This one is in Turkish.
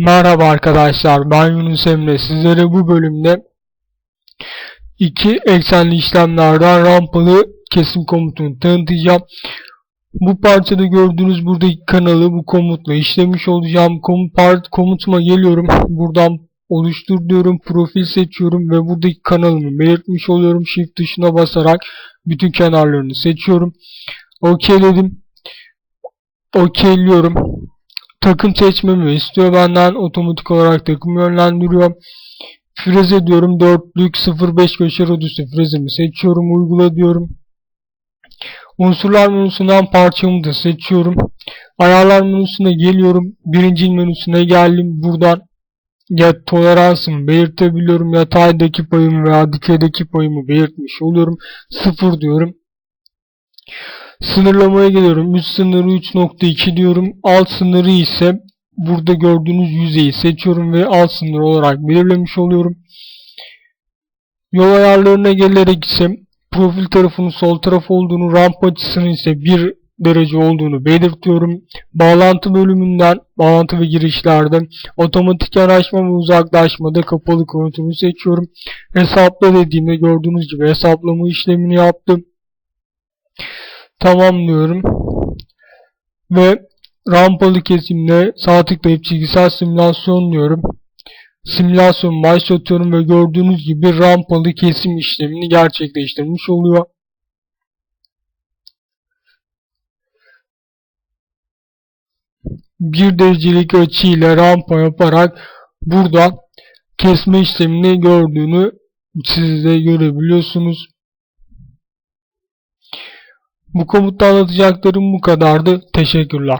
Merhaba arkadaşlar ben Yunus Emre sizlere bu bölümde iki eksenli işlemlerden rampalı kesim komutunu tanıtacağım. Bu parçada gördüğünüz buradaki kanalı bu komutla işlemiş olacağım. Komut part, komutuma geliyorum. Buradan oluştur diyorum. Profil seçiyorum ve buradaki kanalımı belirtmiş oluyorum. Shift tuşuna basarak bütün kenarlarını seçiyorum. OK dedim. OK'liyorum takım seçmemi istiyor benden otomatik olarak takım yönlendiriyor. Freze diyorum dörtlük 05 köşe radüsü frezemi seçiyorum uygula diyorum. Unsurlar menüsünden parçamı da seçiyorum. Ayarlar menüsüne geliyorum. Birinci menüsüne geldim. Buradan ya toleransımı belirtebiliyorum. Yataydaki payımı veya dikeydeki payımı belirtmiş oluyorum. Sıfır diyorum. Sınırlamaya geliyorum. Üst sınırı 3.2 diyorum. Alt sınırı ise burada gördüğünüz yüzeyi seçiyorum ve alt sınır olarak belirlemiş oluyorum. Yol ayarlarına gelerek ise profil tarafının sol taraf olduğunu, ramp açısının ise 1 derece olduğunu belirtiyorum. Bağlantı bölümünden bağlantı ve girişlerde otomatik yanaşma ve uzaklaşmada kapalı kontrolü seçiyorum. Hesapla dediğimde gördüğünüz gibi hesaplama işlemini yaptım tamamlıyorum. Ve rampalı kesimle sağ tıklayıp çizgisel simülasyon diyorum. Simülasyon başlatıyorum ve gördüğünüz gibi rampalı kesim işlemini gerçekleştirmiş oluyor. Bir derecelik açı ile rampa yaparak buradan kesme işlemini gördüğünü siz de görebiliyorsunuz. Bu komutta anlatacaklarım bu kadardı. Teşekkürler.